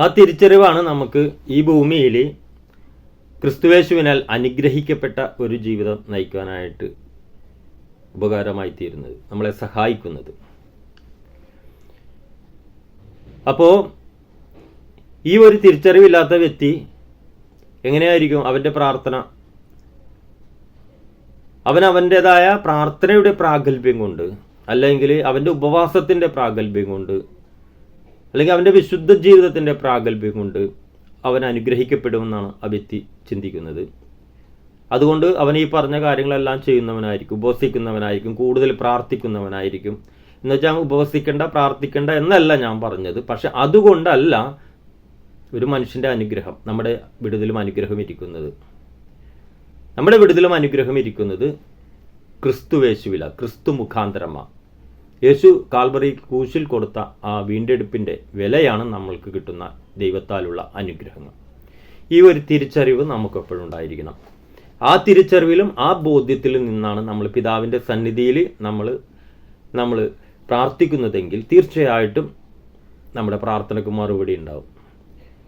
ആ തിരിച്ചറിവാണ് നമുക്ക് ഈ ഭൂമിയിൽ ക്രിസ്തുവേശുവിനാൽ അനുഗ്രഹിക്കപ്പെട്ട ഒരു ജീവിതം നയിക്കാനായിട്ട് ഉപകാരമായി തീരുന്നത് നമ്മളെ സഹായിക്കുന്നത്. അപ്പോൾ ഈ ഒരു തിരിച്ചറിവില്ലാത്ത വ്യക്തി എങ്ങനെയായിരിക്കും അവന്റെ പ്രാർത്ഥന? അവൻ അവന്റെതായ പ്രാർത്ഥനയുടെ പ്രാഗൽഭ്യം കൊണ്ട് അല്ലെങ്കിൽ അവന്റെ ഉപവാസത്തിന്റെ പ്രാഗൽഭ്യം കൊണ്ട് അല്ലെങ്കിൽ അവന്റെ വിശുദ്ധ ജീവിതത്തിന്റെ പ്രാഗൽഭ്യം കൊണ്ട് അവൻ അനുഗ്രഹിക്കപ്പെടുമെന്നാണ് ആ വ്യക്തി ചിന്തിക്കുന്നത്. അതുകൊണ്ട് അവൻ ഈ പറഞ്ഞ കാര്യങ്ങളെല്ലാം ചെയ്യുന്നവനായിരിക്കും ഉപവസിക്കുന്നവനായിരിക്കും കൂടുതൽ പ്രാർത്ഥിക്കുന്നവനായിരിക്കും. എന്ന് വെച്ചാൽ ഉപവസിക്കേണ്ട പ്രാർത്ഥിക്കേണ്ട എന്നല്ല ഞാൻ പറഞ്ഞത്. പക്ഷെ അതുകൊണ്ടല്ല ഒരു മനുഷ്യന്റെ അനുഗ്രഹം നമ്മുടെ വിടുതലും അനുഗ്രഹം ഇരിക്കുന്നത്. നമ്മുടെ വിടുതലും അനുഗ്രഹം ഇരിക്കുന്നത് ക്രിസ്തുവേശുവില ക്രിസ്തു മുഖാന്തരമാണ്. യേശു കാൽവറി കൂശിൽ കൊടുത്ത ആ വീണ്ടെടുപ്പിന്റെ വിലയാണ് നമ്മൾക്ക് കിട്ടുന്ന ദൈവത്താലുള്ള അനുഗ്രഹങ്ങൾ. ഈ ഒരു തിരിച്ചറിവ് നമുക്കെപ്പോഴും ഉണ്ടായിരിക്കണം. ആ തിരിച്ചറിവിലും ആ ബോധ്യത്തിലും നിന്നാണ് നമ്മൾ പിതാവിന്റെ സന്നിധിയിൽ നമ്മൾ നമ്മൾ പ്രാർത്ഥിക്കുന്നതെങ്കിൽ തീർച്ചയായിട്ടും നമ്മുടെ പ്രാർത്ഥനയ്ക്ക് മറുപടി ഉണ്ടാവും.